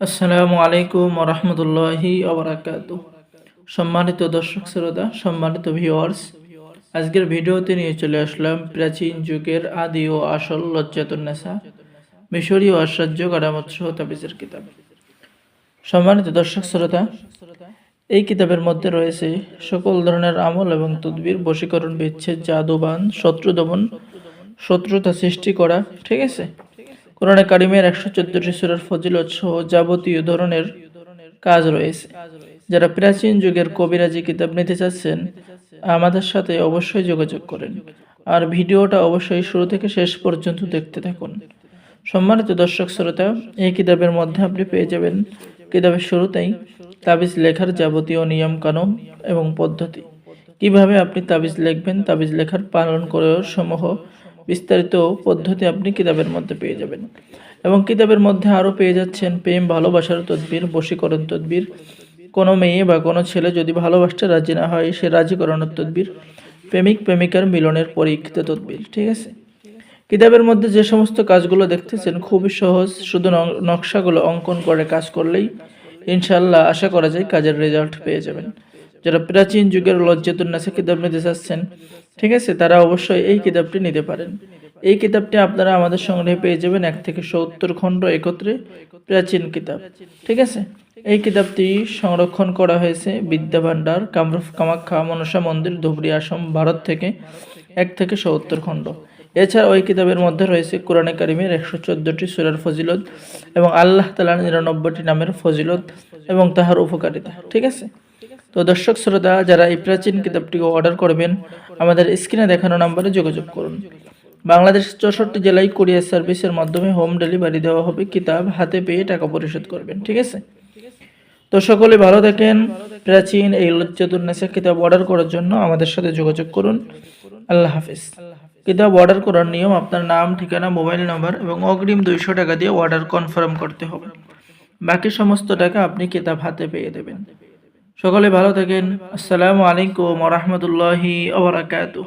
আসসালামু আলাইকুম রহমতুল্লাহি আবরাকাত সম্মানিত দর্শক শ্রোতা, সম্মানিত ভিউয়ার্স আজকের ভিডিওতে নিয়ে চলে আসলাম প্রাচীন যুগের আদি ও আসল লজ্জাতুন্নেসা মিশরীয় আশ্চর্য কারামত সহ তাবিজের কিতাব। সম্মানিত দর্শক শ্রোতা, এই কিতাবের মধ্যে রয়েছে সকল ধরনের আমল এবং তদবির, বশীকরণ বিচ্ছেদ, জাদুবান শত্রু দমন শত্রুতা সৃষ্টি করা, ঠিক আছে? কোরআনে কারিমের একশো চোদ্দটি সুরের ফজিলত সহ যাবতীয় ধরনের কাজ রয়েছে। যারা প্রাচীন যুগের কবিরাজি কিতাব নিতে চাচ্ছেন, আমাদের সাথে অবশ্যই যোগাযোগ করেন। আর ভিডিওটা অবশ্যই শুরু থেকে শেষ পর্যন্ত দেখতে থাকুন। সম্মানিত দর্শক শ্রোতা, এই কিতাবের মধ্যে আপনি পেয়ে যাবেন কিতাবের শুরুতেই তাবিজ লেখার যাবতীয় নিয়ম কানুন এবং পদ্ধতি। কীভাবে আপনি তাবিজ লিখবেন, তাবিজ লেখার পালন করে সমূহ বিস্তারিত পদ্ধতি আপনি কিতাবের মধ্যে পেয়ে যাবেন। এবং কিতাবের মধ্যে আরও পেয়ে যাচ্ছেন প্রেম, ভালোবাসার তদবির, বশীকরণ তদবির। কোনো মেয়ে বা কোনো ছেলে যদি ভালোবাসতে রাজি না হয়, সে রাজি করানোর তদবির, প্রেমিক, প্রেমিকার মিলনের পরীক্ষিত তদবির, ঠিক আছে? কিতাবের মধ্যে যে সমস্ত কাজগুলো দেখতেছেন, খুবই সহজ, শুধু নকশাগুলো অঙ্কন করে কাজ করলেই ইনশাল্লাহ আশা করা যায় কাজের রেজাল্ট পেয়ে যাবেন। যারা প্রাচীন যুগের লজ্জাতুন্নাসা কিতাব নিতে চাচ্ছেন ঠিক আছে? তারা অবশ্যই এই কিতাবটি নিতে পারেন। এই কিতাবটি আপনারা আমাদের সংগ্রহে পেয়ে যাবেন এক থেকে সত্তর খণ্ড একত্রে প্রাচীন কিতাব। ঠিক আছে? এই কিতাবটি সংরক্ষণ করা হয়েছে বিদ্যা ভাণ্ডার কামরূপ, কামাখ্যা, মনসা মন্দির, ধুবড়ি আসাম ভারত থেকে এক থেকে সত্তর খণ্ড। এছাড়া ওই কিতাবের মধ্যে রয়েছে কোরআনে কারিমের একশো চোদ্দটি সুরার ফজিলত এবং আল্লাহ তালার নিরানব্বইটি নামের ফজিলত এবং তাহার উপকারিতা। ঠিক আছে? তো দর্শক, শ্রোতা, যারা এই প্রাচীন কিতাবটিকে অর্ডার করবেন, আমাদের স্ক্রিনে দেখানো নাম্বারে যোগাযোগ করুন। বাংলাদেশের চৌষট্টি জেলায় কুরিয়ার সার্ভিসের মাধ্যমে হোম ডেলিভারি দেওয়া হবে কিতাব, হাতে পেয়ে টাকা পরিশোধ করবেন, ঠিক আছে? তো সকলে ভালো থাকেন, প্রাচীন এই লজ্জাতুন্নেসা কিতাব অর্ডার করার জন্য আমাদের সাথে যোগাযোগ করুন। আল্লাহ হাফিজ। কিতাব অর্ডার করার নিয়ম, আপনার নাম, ঠিকানা, মোবাইল নাম্বার এবং অগ্রিম দুইশো টাকা দিয়ে অর্ডার কনফার্ম করতে হবে। বাকি সমস্ত টাকা আপনি কিতাব হাতে পেয়ে দেবেন। সকলে ভালো থাকেন। আসসালামু আলাইকুম রহমতুল্লাহি আবরাকাতুহ